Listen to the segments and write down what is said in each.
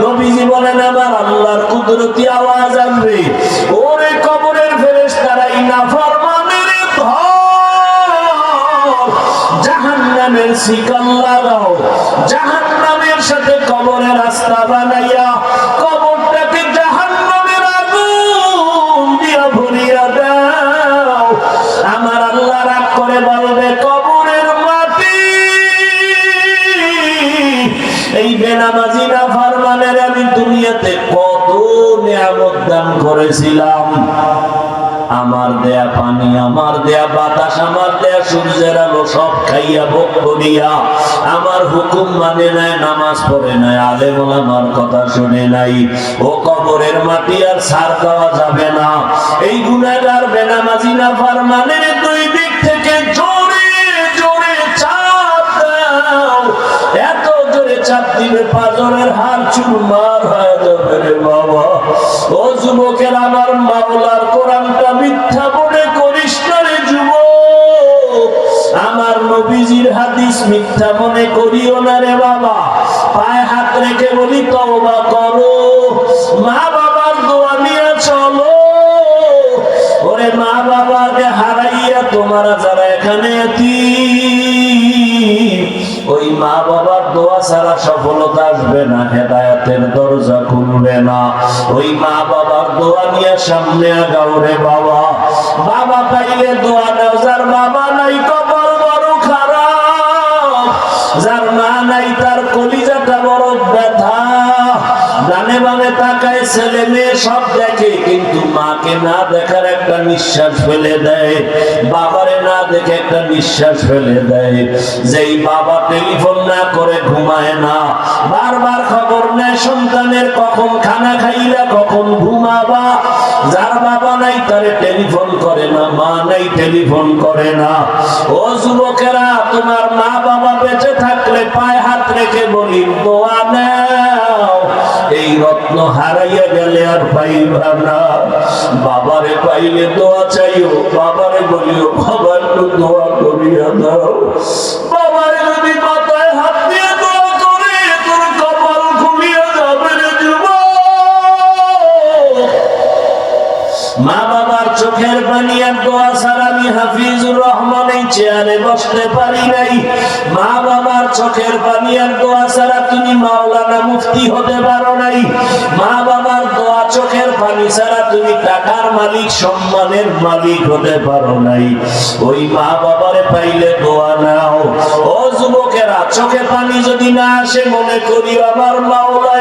নবীজি বলেন, আমার আল্লাহর কুদরতি আওয়াজ ওরে কবরের ফেরেশতারা না ফরমানের জাহান্নামের শিকল্লা জাহান্নামের সাথে কবরের রাস্তা বানাইয়া এই বেনামাজি না ফারমানের আমি দুনিয়াতে কত নিয়ামত দান করেছিলাম। আমার দেয়া পানি, আমার দেয়া বাতাস, আমার দেয়া সূর্যের আলো সব খাইয়া ভোগ করিয়া আমার হুকুম মানে নাই, নামাজ পড়ে নাই আলেম আমার কথা শুনে নাই। ও কবরের মাটি আর সার দেওয়া যাবে না। এই গুণাগার বেনামাজি না ফারমানের দুই চাপ দিবে পাজরের হার চুরমার হয়ে যাবে রে বাবা। ও যুবকের আমার মাওলার কোরআনটা মিথ্যা মনে করিস রে আমার নবীজির হাদিস মিথ্যা মনে করিও না রে বাবা। পায়ে হাত রেখে বলি তওবা করো। মা বাবার দোয়া নিয়ে চলো। ওরে মা বাবাকে হারাইয়া তোমরা যারা এখানে এতিম, ওই মা বাবার দোয়া ছাড়া সফলতা আসবে না, হেদায়াতের দরজা খুলবে না। ওই মা বাবার দোয়া নিয়ে সামনে আগাও রে বাবা। বাবা পাইলে দোয়া দাও যার বাবা নাই কপাল বড় খারাপ, যার মা নাই তার কলিজাটা ছেলে মেয়ে সব দেখে, কিন্তু মাকে না দেখার একটা নিঃশ্বাস ফেলে দেয়। বাবারে না দেখে একটা নিঃশ্বাস ফেলে দেয়। যেই বাবা টেলিফোন না করে ঘুমায় না, বারবার খবর নেয়, সন্তানের কখন খানা খাইলা, কখন ঘুমাবা। যার বাবা নাই, তারে টেলিফোন করে না, মা নাই, টেলিফোন করে না। ও যুবকেরা, তোমার মা বাবা বেঁচে থাকলে পায়ে হাত রেখে বলি হারাইয়া গেলে আর পাইবা না। বাবারে পাইলে দোয়া চাইও, বাবারে বলিও, বাবা একটু দোয়া করিয়া দাও। বাবারে যদি মাথায় হাত দিয়ে দোয়া করে, তোর কপাল খুলিয়া যাবে রে মা বাবার চোখের পানি আর দোয়া ছাড়া আমি হাফিজুর চেয়ারে বসতে পারি নাই। মা বাবার চোখের পানি আর দোয়া ছাড়া তুমি মাওলানা মুফতি হতে পারো নাই। মা বাবার দোয়া চোখের পানি ছাড়া তুমি টাকার মালিক, সম্মানের মালিক হতে পারো নাই। ওই মা বাবারে পাইলে দোয়া নাও। ও যুবকেরা, চোখে পানি যদি না আসে মনে করি আমার মাওলায়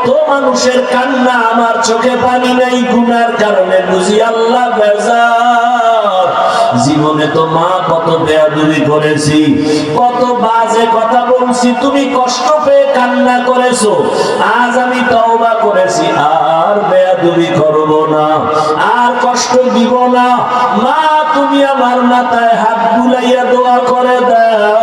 কত মানুষের কান্না আমার চোখে পানি নাই, গুনার কারণে বুঝি আল্লাহ জীবনে তো মা কত বেয়াদুরি করেছি, কত বাজে কথা বলছি, তুমি কষ্ট পেয়ে কান্না করেছ, আজ আমি তওবা করেছি, আর বেয়াদুরি করব না, আর কষ্ট দিব না। মা, তুমি আমার মাথায় হাত বুলাইয়া দোয়া করে দাও।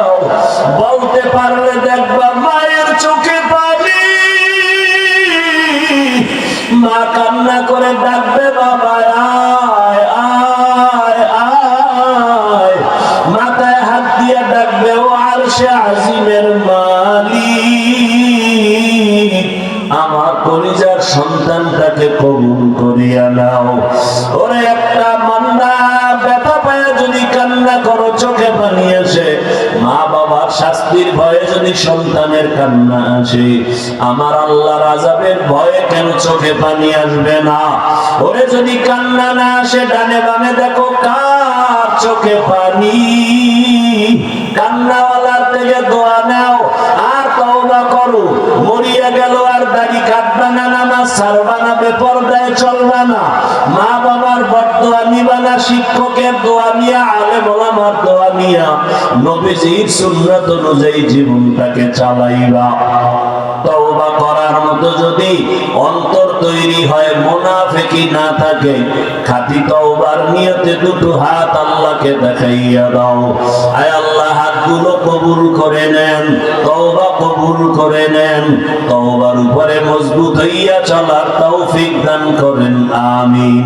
কলিজার সন্তানটাকে কবুল করিয়া নাও। ওরে একটা মান্না, ব্যথা পায় যদি কান্না করো, চোখে পানি আসে মা বাবার শাস্তির ভয়ে যদি সন্তানের কান্না আসে, আমার আল্লাহর আজাবের ভয়ে কেন চোখে পানি আসবে না? ওরে যদি কান্না না আসে, ডানে বামে দেখো কার চোখে পানি। শিক্ষকের দোয়া নিয়া অনুযায়ী জীবনটাকে চালাইবা। তওবা করার মতো যদি অন্তর তৈরি হয় মুনাফিকি না থাকে, খাঁটি তওবার নিয়তে দুটো হাত আল্লাহকে দেখাইয়া দাও। আয় আল্লাহ হাতগুলো কবুল করে নেন, তওবা কবুল করে নেন, তওবার উপরে মজবুত হইয়া চলার তৌফিক দান করেন, আমিন।